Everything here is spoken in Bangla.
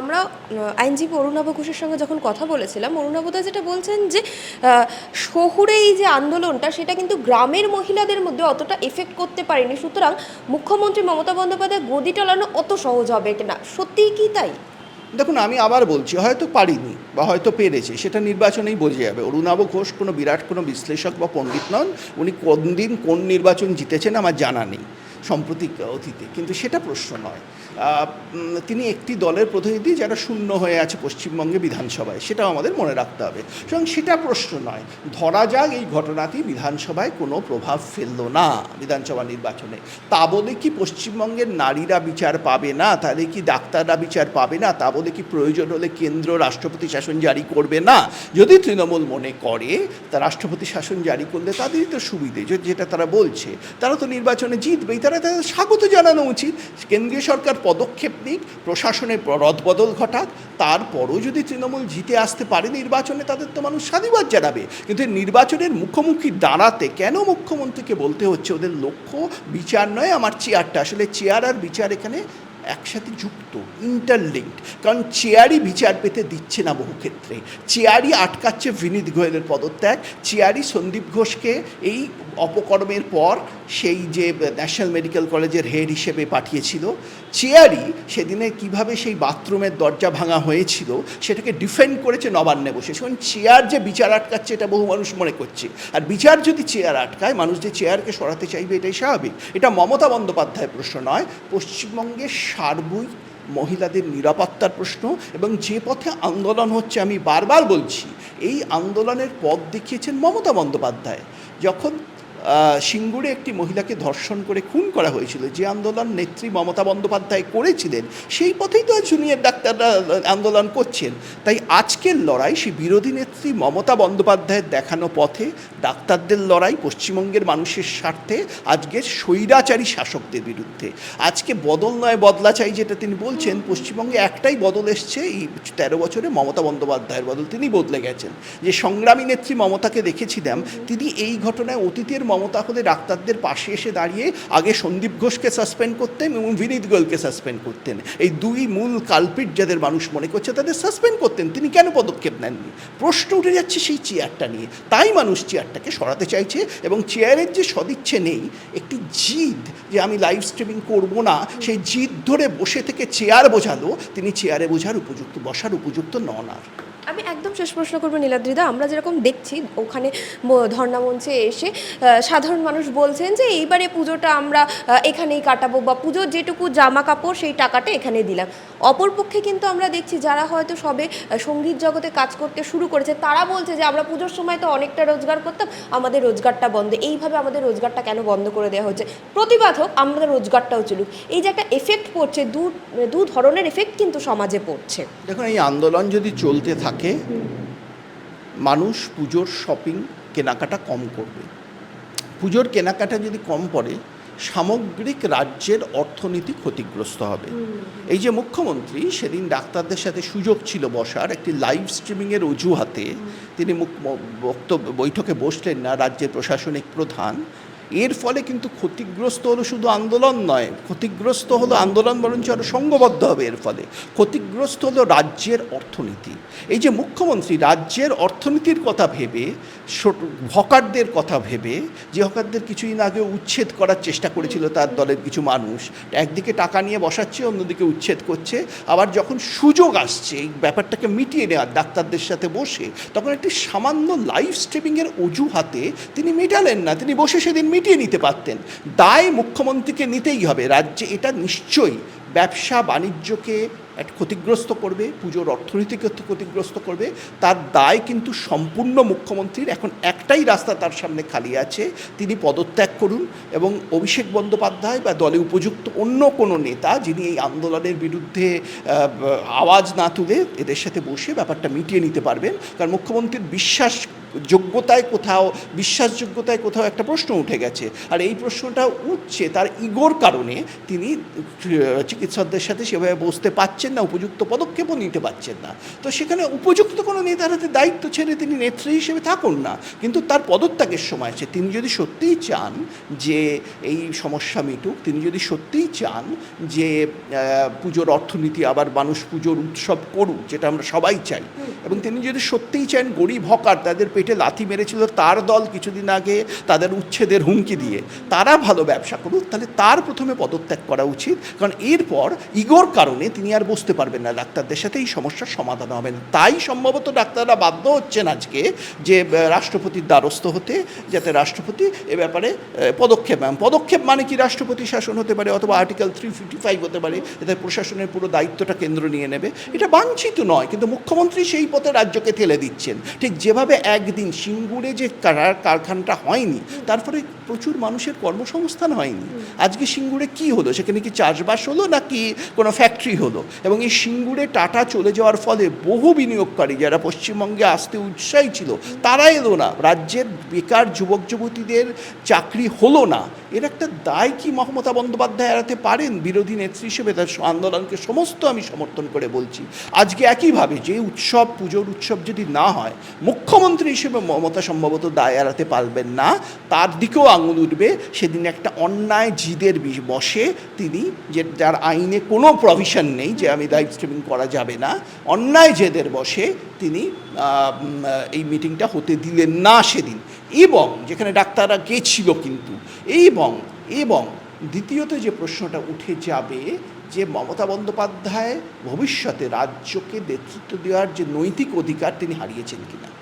আমরা আইনজীবী অরুণাভ ঘোষের সঙ্গে যখন কথা বলেছিলাম অরুণাভদা যেটা বলছেন যে শহুরে এই যে আন্দোলনটা, সেটা কিন্তু গ্রামের মহিলাদের মধ্যে অতটা এফেক্ট করতে পারেনি। সুতরাং মুখ্যমন্ত্রী মমতা বন্দ্যোপাধ্যায় গদি টালানো অত সহজ হবে কিনা? সত্যিই কি তাই? দেখুন, আমি আবার বলছি, হয়তো পারিনি বা হয়তো পেরেছে, সেটা নির্বাচনেই বোঝা যাবে। অরুণাভ ঘোষ কোনো বিরাট কোনো বিশ্লেষক বা পণ্ডিত নন, উনি কোন দিন কোন নির্বাচন জিতেছেন আমার জানা নেই। সম্প্রতি অতীতে। কিন্তু সেটা প্রশ্ন নয়। তিনি একটি দলের প্রতিনিধি যারা শূন্য হয়ে আছে পশ্চিমবঙ্গে বিধানসভায়, সেটাও আমাদের মনে রাখতে হবে। সুতরাং সেটা প্রশ্ন নয়। ধরা যাক এই ঘটনাটি বিধানসভায় কোনো প্রভাব ফেলল না বিধানসভা নির্বাচনে। তা বলে কি পশ্চিমবঙ্গের নারীরা বিচার পাবে না? তাহলে কি ডাক্তাররা বিচার পাবে না? তা বলে কি প্রয়োজন হলে কেন্দ্র, রাষ্ট্রপতি শাসন জারি করবে না? যদি তৃণমূল মনে করে, তা রাষ্ট্রপতি শাসন জারি করলে তাদেরই তো সুবিধে যেটা তারা বলছে। তারা তো নির্বাচনে জিতবেই, তারা তাদের স্বাগত জানানো উচিত। কেন্দ্রীয় সরকার পদক্ষেপ নিক, প্রশাসনের রদবদল ঘটাক, তারপরও যদি তৃণমূল জিতে আসতে পারে নির্বাচনে, তাদের তো মানুষ স্বাধীনবাদ জানাবে। কিন্তু নির্বাচনের মুখোমুখি দাঁড়াতে কেন মুখ্যমন্ত্রীকে বলতে হচ্ছে? ওদের লক্ষ্য, বিচার নয় আমার চেয়ারটা। আসলে চেয়ার আর বিচার এখানে একসাথে যুক্ত ইন্টারলিঙ্কড কারণ চেয়ারই বিচার পেতে দিচ্ছে না বহু ক্ষেত্রে। চেয়ারই আটকাচ্ছে বিনীত গোয়েলের পদত্যাগ, চেয়ারই সন্দীপ ঘোষকে এই অপকর্মের পর সেই যে ন্যাশনাল মেডিকেল কলেজের হেড হিসেবে পাঠিয়েছিল, চেয়ারই সেদিনে কীভাবে সেই বাথরুমের দরজা ভাঙা হয়েছিল সেটাকে ডিফেন্ড করেছে নবান্নে বসে। সেখানে চেয়ার যে বিচার আটকাচ্ছে এটা বহু মানুষ মনে করছে। আর বিচার যদি চেয়ার আটকায়, মানুষ যে চেয়ারকে সরাতে চাইবে এটাই স্বাভাবিক। এটা মমতা বন্দ্যোপাধ্যায়ের প্রশ্ন নয়, পশ্চিমবঙ্গের সার্বই মহিলাদের নিরাপত্তার প্রশ্ন এবং যে পথে আন্দোলন হচ্ছে আমি বারবার বলছি, এই আন্দোলনের পথ দেখিয়েছেন মমতা বন্দ্যোপাধ্যায়। যখন সিঙ্গুরে একটি মহিলাকে ধর্ষণ করে খুন করা হয়েছিল। যে আন্দোলন নেত্রী মমতা বন্দ্যোপাধ্যায় করেছিলেন, সেই পথেই তো জুনিয়র ডাক্তাররা আন্দোলন করছেন। তাই আজকের লড়াই সেই বিরোধী নেত্রী মমতা বন্দ্যোপাধ্যায়ের দেখানো পথে, ডাক্তারদের লড়াই পশ্চিমবঙ্গের মানুষের স্বার্থে, আজকের স্বৈরাচারী শাসকদের বিরুদ্ধে। আজকে বদল নয়, বদলা চাই যেটা তিনি বলছেন, পশ্চিমবঙ্গে একটাই বদল এসছে, এই তেরো বছরে মমতা বন্দ্যোপাধ্যায়ের বদল। তিনি বদলে গেছেন। যে সংগ্রামী নেত্রী মমতাকে দেখেছিলাম, তিনি এই ঘটনায় অতীতের মমতা হলে ডাক্তারদের পাশে এসে দাঁড়িয়ে আগে সন্দীপ ঘোষকে সাসপেন্ড করতেন এবং বিনীত গোয়েলকে সাসপেন্ড করতেন। এই দুই মূল কালপিট যাদের মানুষ মনে করছে তাদের সাসপেন্ড করতেন। তিনি কেন পদক্ষেপ নেননি? প্রশ্ন উঠে যাচ্ছে সেই চেয়ারটা নিয়ে। তাই মানুষ চেয়ারটাকে সরাতে চাইছে এবং চেয়ারের যে সদিচ্ছে নেই, একটি জিদ যে আমি লাইভ স্ট্রিমিং করব না, সেই জিদ ধরে বসে থেকে চেয়ার বোঝালো। তিনি চেয়ারে বোঝার উপযুক্ত, বসার উপযুক্ত নন আর। আমি একদম শেষ প্রশ্ন করব নীলাদ্রিদা। আমরা যেরকম দেখছি, ওখানে ধর্ণা মঞ্চে এসে সাধারণ মানুষ বলছেন যে, এইবারে পুজোটা আমরা এখানেই কাটাবো বা পুজোর যেটুকু জামা কাপড় সেই টাকাটা এখানে দিলাম। অপরপক্ষে কিন্তু আমরা দেখছি, যারা হয়তো সবে সংগীত জগতে কাজ করতে শুরু করেছে, তারা বলছে যে, আমরা পুজোর সময় তো অনেকটা রোজগার করতাম, আমাদের রোজগারটা বন্ধ। এইভাবে আমাদের রোজগারটা কেন বন্ধ করে দেওয়া হচ্ছে? প্রতিবাদ হোক, আমাদের রোজগারটাও চলুক। এই যে একটা এফেক্ট পড়ছে, দু দু ধরনের এফেক্ট কিন্তু সমাজে পড়ছে। দেখুন, এই আন্দোলন যদি চলতে থাকে মানুষ পুজোর শপিং কেনাকাটা কম করবে। পুজোর কেনাকাটা যদি কম পড়ে সামগ্রিক রাজ্যের অর্থনীতি ক্ষতিগ্রস্ত হবে। এই যে মুখ্যমন্ত্রী সেদিন ডাক্তারদের সাথে সুযোগ ছিল বসার একটি লাইভ স্ট্রিমিংয়ের অজুহাতে তিনি বক্তব্য বৈঠকে বসলেন না রাজ্যের প্রশাসনিক প্রধান। এর ফলে কিন্তু ক্ষতিগ্রস্ত হলো শুধু আন্দোলন নয়, ক্ষতিগ্রস্ত হলো আন্দোলন বরঞ্চ আরও সংঘবদ্ধ হবে এর ফলে। ক্ষতিগ্রস্ত হলো রাজ্যের অর্থনীতি। এই যে মুখ্যমন্ত্রী, রাজ্যের অর্থনীতির কথা ভেবে হকারদের কথা ভেবে, যে হকারদের কিছুদিন আগে উচ্ছেদ করার চেষ্টা করেছিল তার দলের কিছু মানুষ, একদিকে টাকা নিয়ে বসাচ্ছে, অন্যদিকে উচ্ছেদ করছে, আবার যখন সুযোগ আসছে, এই ব্যাপারটাকে মিটিয়ে নেওয়ার, ডাক্তারদের সাথে বসে, তখন একটি সামান্য লাইভ স্ট্রিমিংয়ের অজুহাতে তিনি মেটালেন না, তিনি বসে সেদিন মিটিয়ে নিতে পারতেন। দায় মুখ্যমন্ত্রীকে নিতেই হবে। রাজ্যে এটা নিশ্চয়ই। ব্যবসা বাণিজ্যকে এক ক্ষতিগ্রস্ত করবে, পুজোর অর্থনীতিকে ক্ষতিগ্রস্ত করবে। তার দায় কিন্তু সম্পূর্ণ মুখ্যমন্ত্রীর। এখন একটাই রাস্তা তার সামনে খালি আছে। তিনি পদত্যাগ করুন এবং অভিষেক বন্দ্যোপাধ্যায় বা দলে উপযুক্ত অন্য কোনো নেতা যিনি এই আন্দোলনের বিরুদ্ধে আওয়াজ না তুলে এদের সাথে বসে ব্যাপারটা মিটিয়ে নিতে পারবেন। কারণ মুখ্যমন্ত্রীর বিশ্বাস যোগ্যতায় কোথাও, বিশ্বাসযোগ্যতায় কোথাও একটা প্রশ্ন উঠে গেছে। আর এই প্রশ্নটা উঠছে তার ইগোর কারণে তিনি চিকিৎসকদের সাথে সেভাবে বসতে পাচ্ছেন না, উপযুক্ত পদক্ষেপও নিতে পারছেন না। তো সেখানে উপযুক্ত কোনো নেতার হাতে দায়িত্ব ছেড়ে তিনি নেত্রী হিসেবে থাকুন না। কিন্তু তার পদত্যাগের সময় আছে তিনি যদি সত্যিই চান যে এই সমস্যা মিটুক, তিনি যদি সত্যিই চান যে পুজোর অর্থনীতি আবার মানুষ পুজোর উৎসব করুক, যেটা আমরা সবাই চাই, এবং তিনি যদি সত্যিই চান গরিব হকার তাদের পেটে লাথি মেরেছিল তার দল কিছুদিন আগে তাদের উচ্ছেদের হুমকি দিয়ে। তারা ভালো ব্যবসা করুক, তাহলে তার প্রথমে পদত্যাগ করা উচিত, কারণ এরপর ইগোর কারণে তিনি আর বসতে পারবেন না, ডাক্তারদের সাথে এই সমস্যার সমাধান হবে না তাই সম্ভবত ডাক্তাররা বাধ্য হচ্ছেন আজকে যে রাষ্ট্রপতির দ্বারস্থ হতে, যাতে রাষ্ট্রপতি এ ব্যাপারে পদক্ষেপ নেন। পদক্ষেপ মানে কি? রাষ্ট্রপতি শাসন হতে পারে অথবা আর্টিকেল থ্রি ফিফটি ফাইভ হতে পারে, এতে প্রশাসনের পুরো দায়িত্বটা কেন্দ্র নিয়ে নেবে। এটা বাঞ্ছিত নয়, কিন্তু মুখ্যমন্ত্রী সেই পথে রাজ্যকে ঠেলে দিচ্ছেন। ঠিক যেভাবে একদিন সিঙ্গুরে যে কারখানাটা হয়নি তারপরে প্রচুর মানুষের কর্মসংস্থান হয়নি। আজকে সিঙ্গুরে কি হলো? সেখানে কি চাষবাস হলো নাকি কোনো ফ্যাক্টরি হলো? এবং এই সিঙ্গুরে টাটা চলে যাওয়ার ফলে বহু বিনিয়োগকারী যারা পশ্চিমবঙ্গে আসতে উৎসাহী ছিল তারা এলো না। রাজ্যের বেকার যুবক যুবতীদের চাকরি হলো না। এর একটা দায় কি মমতা বন্দ্যোপাধ্যায় এড়াতে পারেন? বিরোধী নেত্রী হিসেবে তার আন্দোলনকে সমস্ত আমি সমর্থন করে বলছি। আজকে একইভাবে যে উৎসব, পুজোর উৎসব যদি না হয়, মুখ্যমন্ত্রী হিসেবে মমতা সম্ভবত দায় এড়াতে পারবেন না। তার দিকেও আঙুল উঠবে। সেদিন একটা অন্যায় জিদের বসে তিনি যে যার আইনে কোনো প্রভিশন নেই যে আমি লাইভ স্ট্রিমিং করা যাবে না, অন্যায় জেদের বসে তিনি এই মিটিংটা হতে দিলেন না সেদিন। এবং যেখানে ডাক্তাররা গেছিল কিন্তু, এবং এবং দ্বিতীয়ত যে প্রশ্নটা উঠে যাবে যে মমতা বন্দ্যোপাধ্যায় ভবিষ্যতে রাজ্যকে নেতৃত্ব দেওয়ার যে নৈতিক অধিকার তিনি হারিয়েছেন কিনা।